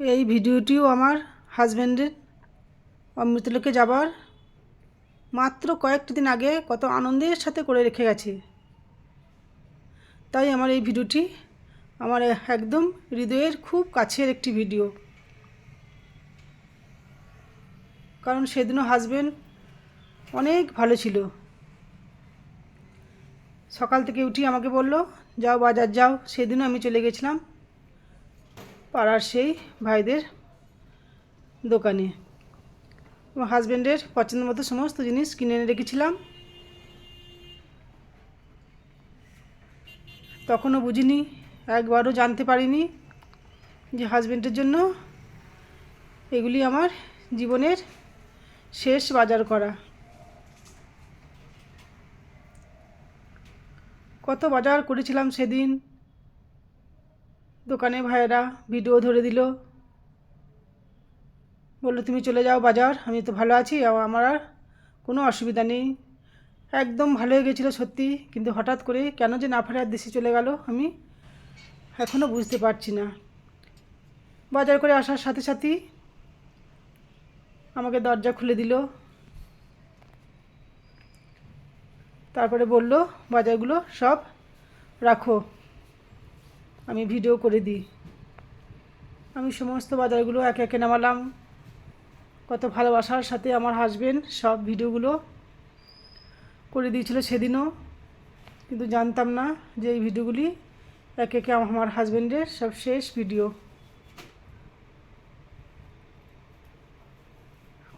এই ভিডিওটিও আমার হাজব্যান্ডের অমৃতলোকে যাবার মাত্র কয়েকটি দিন আগে কত আনন্দের সাথে করে রেখে গেছে। তাই আমার এই ভিডিওটি আমার একদম হৃদয়ের খুব কাছের একটি ভিডিও। কারণ সেদিনও হাজব্যান্ড অনেক ভালো ছিল। সকাল থেকে উঠি আমাকে বলল, যাও বাজার, যাও। সেদিনও আমি চলে গেছিলাম। পাড়ার সেই ভাইদের দোকানে। আমার হাজব্যান্ডের পছন্দ মতো সমস্ত জিনিস কিনে এনে রেখেছিলাম। তখনও বুঝিনি, একবারও জানতে পারিনি যে হাজব্যান্ডের জন্য এগুলি আমার জীবনের শেষ বাজার করা। কত বাজার করেছিলাম সেদিন দোকানে ভাইয়েরা ভিডিও ধরে দিল। বলল, তুমি চলে যাও বাজার, আমি তো ভালো আছি আমার আর কোনো অসুবিধা নেই। একদম ভালো হয়ে গেছিল সত্যি, কিন্তু হঠাৎ করে কেন যে না ফেরার দেশে চলে গেল আমি এখনও বুঝতে পারছি না। বাজার করে আসার সাথে সাথেই আমাকে দরজা খুলে দিল। তারপরে বলল, বাজারগুলো সব রাখো। আমি ভিডিও করে দিই। আমি সমস্ত বাজারগুলো একে একে নামালাম। কত ভালোবাসার সাথে আমার হাজবেন্ড সব ভিডিওগুলো করে দিয়েছিল সেদিনও। কিন্তু জানতাম না যে এই ভিডিওগুলি একে একে আমার হাজবেন্ডের সব শেষ ভিডিও।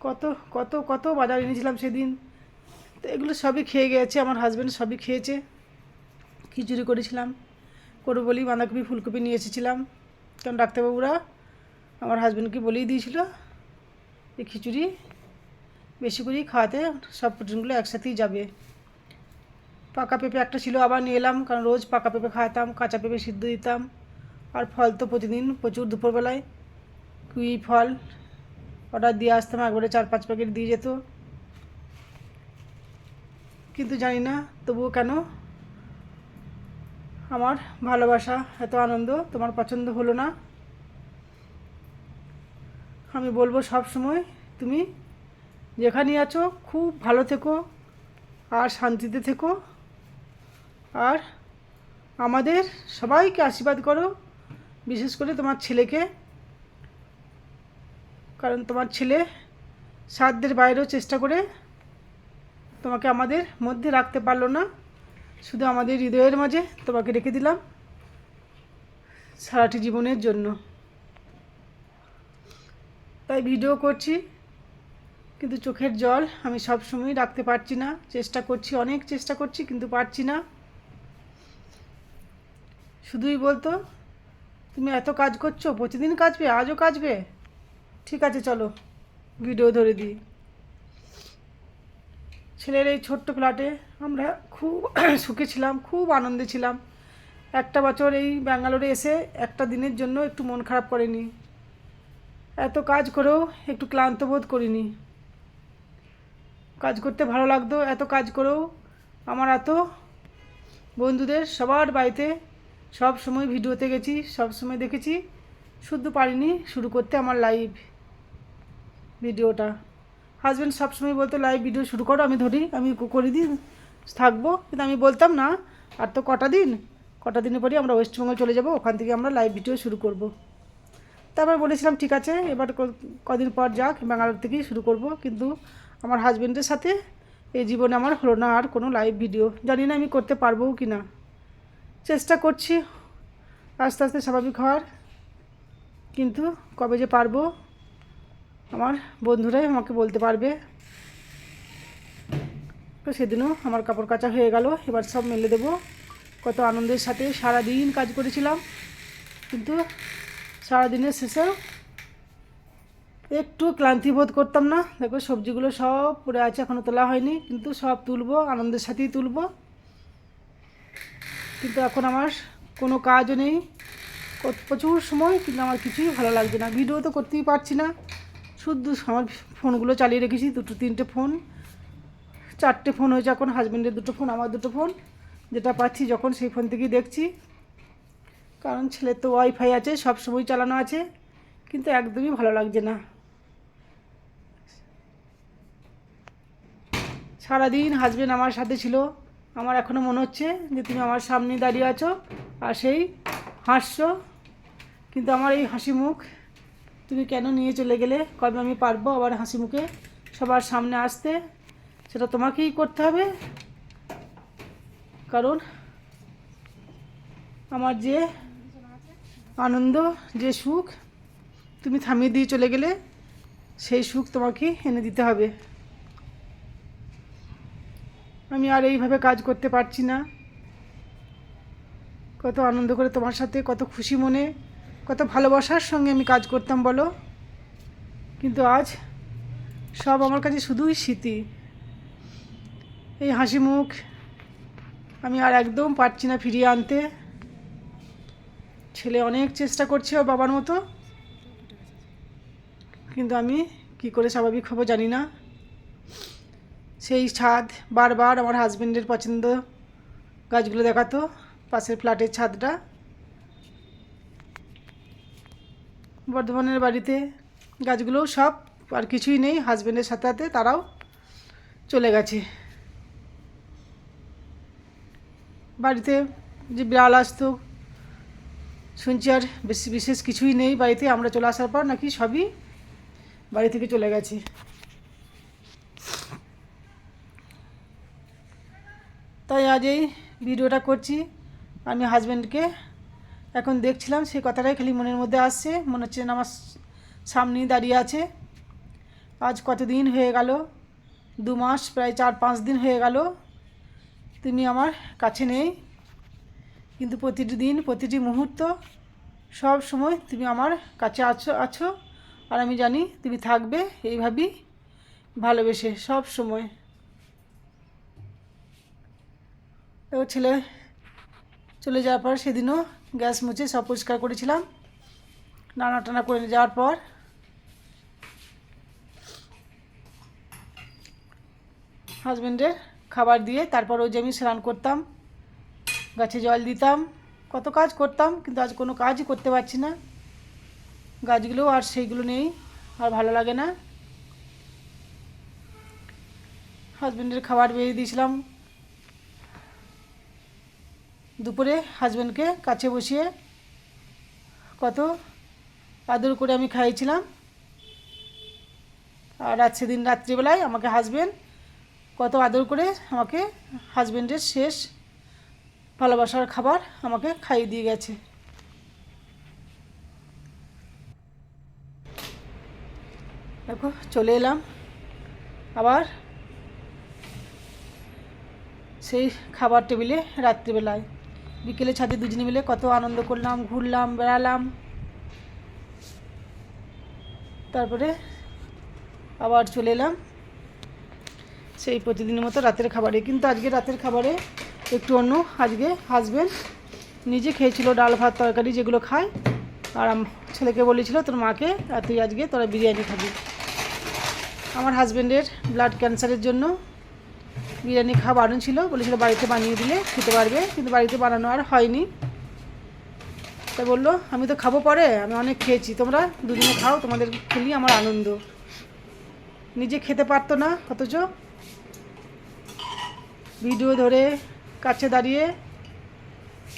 কত কত কত বাজার এনেছিলাম সেদিন। তো এগুলো সবই খেয়ে গেছে, আমার হাজব্যান্ড সবই খেয়েছে। খিচুড়ি করেছিলাম। করব বলি বাঁধাকপি, ফুলকপি নিয়ে এসেছিলাম। কারণ ডাক্তারবাবুরা আমার হাজব্যান্ডকে বলেই দিয়েছিল এই খিচুড়ি বেশি করেই খাওয়াতে, সব প্রোটিনগুলো একসাথেই যাবে। পাকা পেঁপে একটা ছিল, আবার নিয়ে এলাম, কারণ রোজ পাকা পেঁপে খাওয়াতাম, কাঁচা পেঁপে সিদ্ধ দিতাম। আর ফল তো প্রতিদিন, প্রচুর দুপুরবেলায়। কুই ফল অর্ডার দিয়ে আসতাম, একবারে চার পাঁচ প্যাকেট দিয়ে যেত। কিন্তু জানি না তবুও কেন আমার ভালোবাসা, এত আনন্দ, তোমার পছন্দ হলো না। আমি বলব সব সময়, তুমি যেখানেই আছো, খুব ভালো থেকো, আর শান্তিতে থেকো। আর আমাদের সবাইকে আশীর্বাদ করো, বিশেষ করে তোমার ছেলেকে। কারণ তোমার ছেলে সাধ্যের বাইরেও চেষ্টা করে তোমাকে আমাদের মধ্যে রাখতে পারল না। শুধু আমাদের হৃদয়ের মাঝে তোমাকে রেখে দিলাম সারাটি জীবনের জন্য। তাই ভিডিও করছি, কিন্তু চোখের জল আমি সব সময় রাখতে পারছি না। চেষ্টা করছি, অনেক চেষ্টা করছি, কিন্তু পারছি না। শুধুই বলতো, তুমি এত কাজ করছ, প্রতিদিন কাজবে, আজও কাজবে? ঠিক আছে, চলো, ভিডিও ধরে দিই। ছেলের এই ছোট্ট ফ্ল্যাটে আমরা খুব সুখে ছিলাম, খুব আনন্দে ছিলাম। একটা বছর এই ব্যাঙ্গালোরে এসে একটা দিনের জন্য একটু মন খারাপ করেনি। এত কাজ করেও একটু ক্লান্ত বোধ করিনি। কাজ করতে ভালো লাগতো, এত কাজ করেও আমার এত বন্ধুদের সবার বাড়িতে সব সময় ভিডিওতে গেছি, সব সময় দেখেছি। শুধু পারিনি, শুরু করতে আমার লাইভ ভিডিওটা। হাজব্যান্ড সবসময় বলতো লাইভ ভিডিও শুরু করো, আমি ধরি, আমি করে দিই, থাকব। কিন্তু আমি বলতাম, না, আর তো কটা দিন। কটা দিনের পরেই আমরা ওয়েস্টবেঙ্গল চলে যাব, ওখান থেকে আমরা লাইভ ভিডিও শুরু করব। তারপর বলেছিলাম, ঠিক আছে, এবার কদিন পর যাক ব্যাঙ্গালোর থেকেই শুরু করব। কিন্তু আমার হাজব্যান্ডের সাথে এই জীবনে আমার হলো না, আর কোনো লাইভ ভিডিও জানি না আমি করতে পারব কি না। চেষ্টা করছি, আস্তে আস্তে স্বাভাবিক হওয়ার। কিন্তু কবে যে পারব আমার বন্ধুরাই আমাকে বলতে পারবে। তো সেদিনও আমার কাপড় কাচা হয়ে গেল, এবার সব মেলে দেবো। কত আনন্দের সাথে সারা দিন কাজ করেছিলাম। কিন্তু সারাদিনের শেষেও একটু ক্লান্তি বোধ করতাম না। দেখো সবজিগুলো সব পড়ে আছে এখনও তোলা হয়নি। কিন্তু সব তুলবো, আনন্দের সাথেই তুলবো। কিন্তু এখন আমার কোনো কাজও নেই। প্রচুর সময়, কিন্তু আমার কিছুই ভালো লাগছে না। ভিডিও তো করতেই পারছি না। শুধু আমার ফোনগুলো চালিয়ে রেখেছি, দুটো তিনটে ফোন, চারটে ফোন হয়েছে এখন হাজব্যান্ডের দুটো ফোন, আমার দুটো ফোন, যেটা পাচ্ছি যখন সেই ফোন থেকেই দেখছি। কারণ ছেলে তো ওয়াইফাই আছে, সব সময় চালানো আছে, কিন্তু একদমই ভালো লাগছে না। সারাদিন হাজব্যান্ড আমার সাথে ছিল, আমার এখনও মনে হচ্ছে যে তুমি আমার সামনে দাঁড়িয়ে আছো, আর সেই হাসছো, কিন্তু আমার এই হাসি মুখ তুমি কেন নিয়ে চলে গেলে? কবে আমি পারব? আবার হাসি মুখে সবার সামনে আসতে। সেটা তোমাকেই করতে হবে। কারণ আমার যে আনন্দ, যে সুখ তুমি থামিয়ে দিয়ে চলে গেলে, সেই সুখ তোমাকে এনে দিতে হবে। আমি আর এইভাবে কাজ করতে পারছি না। কত আনন্দ করে তোমার সাথে, কত খুশি মনে কত ভালোবাসার সঙ্গে আমি কাজ করতাম, বলো? কিন্তু আজ সব আমার কাছে শুধুই স্মৃতি। এই হাসি মুখ আমি আর একদম পারছি না ফিরিয়ে আনতে। ছেলে অনেক চেষ্টা করছে ওর বাবার মতো। কিন্তু আমি কি করে স্বাভাবিক হব জানি না। সেই ছাদ বারবার আমার হাজব্যান্ডের পছন্দ গাছগুলো দেখাতো, পাশের ফ্ল্যাটের ছাদটা। বর্ধমানের বাড়িতে গাছগুলো সব, আর কিছুই নেই হাজব্যান্ডের সাথে সাথে তারাও চলে গেছে। বাড়িতে যে বিড়াল আসতো, শুনছি আর বেশি বিশেষ কিছুই নেই বাড়িতে, আমরা চলে আসার পর নাকি সবই বাড়ি থেকে চলে গেছে। তাই আজ এই ভিডিওটা করছি। আমি হাজব্যান্ডকে এখন দেখছিলাম সেই কথাটাই খালি মনের মধ্যে আসছে। মনে হচ্ছে যেন আমার সামনেই দাঁড়িয়ে আছে। আজ কতদিন হয়ে গেল? দু মাস, প্রায় চার পাঁচ দিন হয়ে গেল। তুমি আমার কাছে নেই। কিন্তু প্রতিটি দিন, প্রতিটি মুহূর্ত, সব সময় তুমি আমার কাছে আছো আছো। আর আমি জানি তুমি থাকবে এইভাবেই ভালোবেসে সব সময়। তো ছেলে চলে যাওয়ার পর সেদিনও গ্যাস মুছে সব পরিষ্কার করেছিলাম। নানা টানা করে যাওয়ার পর হাজব্যান্ডের খাবার দিয়ে তারপর ওই যে আমি স্নান করতাম, গাছে জল দিতাম, কত কাজ করতাম, কিন্তু আজ কোনো কাজই করতে পারছি না। গাছগুলো আর সেইগুলো নেই, আর ভালো লাগে না। হাজব্যান্ডের খাবার বেরিয়ে দিয়েছিলাম দুপুরে হাজব্যান্ডকে কাছে বসিয়ে কত আদর করে আমি খাইয়েছিলাম। আর আজ সেদিন রাত্রিবেলায় আমাকে হাজব্যান্ড কত আদর করে আমাকে হাজব্যান্ডের শেষ ভালোবাসার খাবার আমাকে খাইয়ে দিয়ে গেছে। দেখো, চলে এলাম। আবার সেই খাবার টেবিলে রাত্রিবেলায়। বিকেলে ছাদে দুজনে মিলে কত আনন্দ করলাম, ঘুরলাম, বেড়ালাম। তারপরে আবার চলে এলাম সেই প্রতিদিনের মতো রাতের খাবারে। কিন্তু আজকে রাতের খাবারে একটু অন্য, আজকে হাজবেন্ড নিজে খেয়েছিল ডাল ভাত তরকারি যেগুলো খায়। আর ছেলেকে বলেছিল, তোর মাকে আর তুই আজকে তোরা বিরিয়ানি খাবি। আমার হাজব্যান্ডের ব্লাড ক্যান্সারের জন্য বিরিয়ানি খাওয়া বারণ ছিল, বলেছিল বাড়িতে বানিয়ে দিলে খেতে পারবে, কিন্তু বাড়িতে বানানো আর হয়নি। তাই বলল, আমি তো খাব পরে, আমি অনেক খেয়েছি, তোমরা দুদিনে খাও, তোমাদের খেলি আমার আনন্দ। নিজে খেতে পারতো না, অথচ ভিডিও ধরে কাছে দাঁড়িয়ে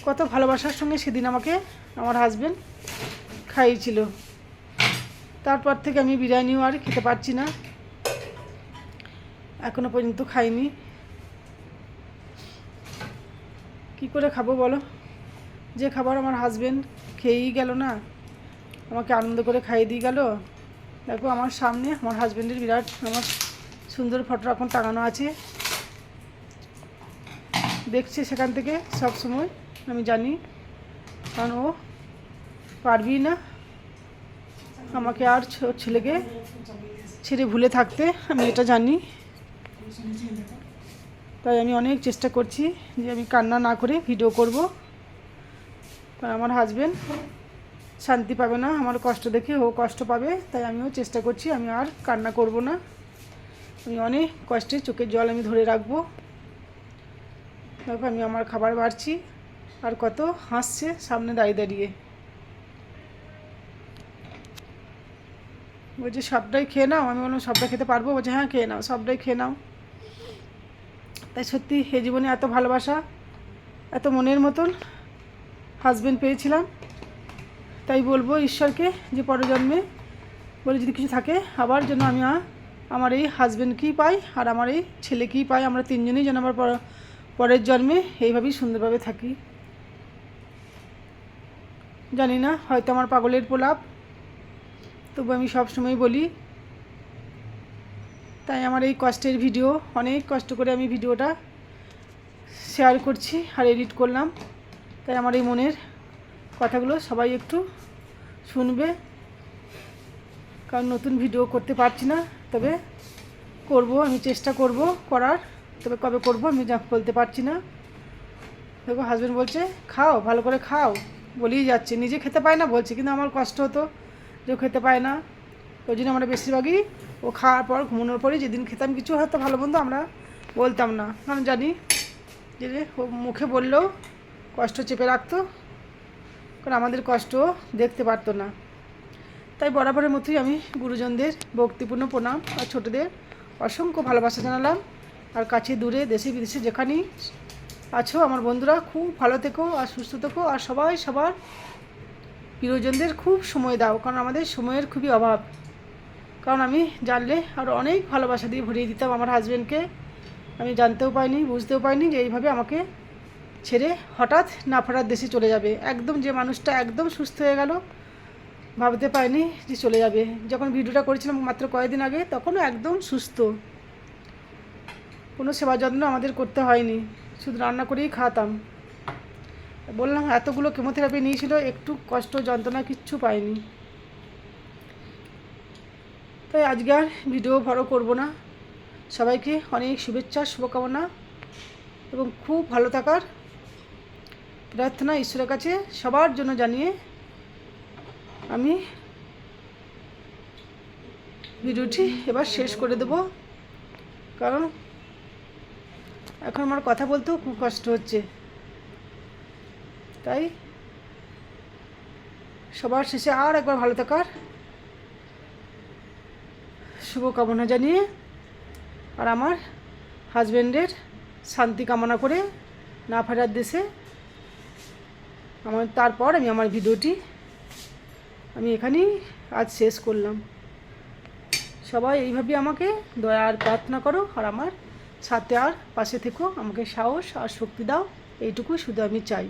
কত ভালোবাসার সঙ্গে সেদিন আমাকে, আমার হাজবেন্ড খাইয়েছিল। তারপর থেকে আমি বিরিয়ানিও আর খেতে পারছি না। এখনও পর্যন্ত খাইনি। কি করে খাব বলো? যে খাবার আমার হাজবেন্ড খেয়েই গেল না, আমাকে আনন্দ করে খাইয়ে দিয়ে গেল। দেখো আমার সামনে আমার হাজবেন্ডের বিরাট আমার সুন্দর ফটো এখন টাঙানো আছে। দেখছে সেখান থেকে সব সময়, আমি জানি। কারণ ও পারবি না আমাকে আর ছেলেকে ছেড়ে ভুলে থাকতে, আমি এটা জানি। তাই আমি অনেক চেষ্টা করছি যে আমি কান্না না করে ভিডিও করব। আর আমার হাজবেন্ড শান্তি পাবে না, আমার কষ্ট দেখে ও কষ্ট পাবে, তাই আমিও চেষ্টা করছি, আমি আর কান্না করব না। আমি অনেক কষ্টে চোখের জল আমি ধরে রাখব। দেখো, আমি আমার খাবার বাড়ছি, আর কত হাসছে সামনে দাঁড়িয়ে দাঁড়িয়ে। বলছে, সবটাই খেয়ে নাও? আমি বললাম, সবটা খেতে পারব? বলছে হ্যাঁ খেয়ে নাও, সবটাই খেয়ে নাও। তাই সত্যি এ জীবনে এত ভালোবাসা, এত মনের মতন হাজবেন্ড পেয়েছিলাম। তাই বলব ঈশ্বরকে যে পরজন্মে বলে যদি কিছু থাকে, আবার যেন আমি আমার এই হাজব্যান্ডকেই পাই আর আমার এই ছেলেকেই পাই, আমরা তিনজনেই যেন আমার পর- পরের জন্মে এইভাবেই সুন্দরভাবে থাকি। জানি না, হয়তো আমার পাগলের প্রলাপ, তবু আমি সব সময় বলি তাই আমার এই কষ্টের ভিডিও অনেক কষ্ট করে আমি ভিডিওটা শেয়ার করছি আর এডিট করলাম। তাই আমার এই মনের কথাগুলো সবাই একটু শুনবে। কারণ নতুন ভিডিও করতে পারছি না, তবে করব, আমি চেষ্টা করব করার। তবে কবে করব আমি যা বলতে পারছি না। দেখো হাজব্যান্ড বলছে, খাও, ভালো করে খাও। বলেই যাচ্ছে। নিজে খেতে পায় না বলছে, কিন্তু আমার কষ্ট হতো যে খেতে পায় না। ওই জন্য আমরা বেশিরভাগই ও খাওয়ার পর, ঘুমানোর পরে যেদিন খেতাম, কিছু হয়তো ভালো মন্দ আমরা বলতাম না। কারণ জানি যে ও মুখে বললেও কষ্ট চেপে রাখতো, কারণ আমাদের কষ্ট দেখতে পারতো না। তাই বরাবরের মতোই আমি গুরুজনদের ভক্তিপূর্ণ প্রণাম আর ছোটদের অসংখ্য ভালোবাসা জানালাম। আর কাছে, দূরে, দেশে, বিদেশে যেখানেই আছো, আমার বন্ধুরা, খুব ভালো থেকো আর সুস্থ থেকো। আর সবাই সবার প্রিয়জনদের খুব সময় দাও, কারণ আমাদের সময়ের খুবই অভাব। কারণ আমি জানলে আর অনেক ভালোবাসা দিয়ে ভরিয়ে দিতাম আমার হাজব্যান্ডকে আমি জানতেও পাইনি বুঝতেও পাইনি যে এইভাবে আমাকে ছেড়ে হঠাৎ না ফেরার দেশে চলে যাবে। একদম যে মানুষটা একদম সুস্থ হয়ে গেল, ভাবতে পারিনি যে চলে যাবে। যখন ভিডিওটা করেছিলাম মাত্র কয়েকদিন আগে, তখনও একদম সুস্থ। কোনো সেবা যত্ন আমাদের করতে হয়নি, শুধু রান্না করেই খাতাম বললাম, এতগুলো কেমোথেরাপি নিয়েছিল, একটু কষ্ট, যন্ত্রণা কিচ্ছু পাইনি। তাই আজকে আর ভিডিও বড় করব না। সবাইকে অনেক শুভেচ্ছা, শুভকামনা এবং খুব ভালো থাকার প্রার্থনা ঈশ্বরের কাছে সবার জন্য জানিয়ে আমি ভিডিওটি এবার শেষ করে দেব। কারণ এখন আমার কথা বলতেও খুব কষ্ট হচ্ছে। তাই সবার শেষে আর একবার ভালো থাকার শুভকামনা জানিয়ে আর আমার হাজব্যান্ডের শান্তি কামনা করে না ফেরার দেশে আমার তারপর আমি আমার ভিডিওটি আমি এখানেই আজ শেষ করলাম। সবাই এইভাবে আমাকে দয়া আর প্রার্থনা করো আর আমার সাথে আর পাশে থেকো, আমাকে সাহস আর শক্তি দাও এইটুকু শুধু আমি চাই।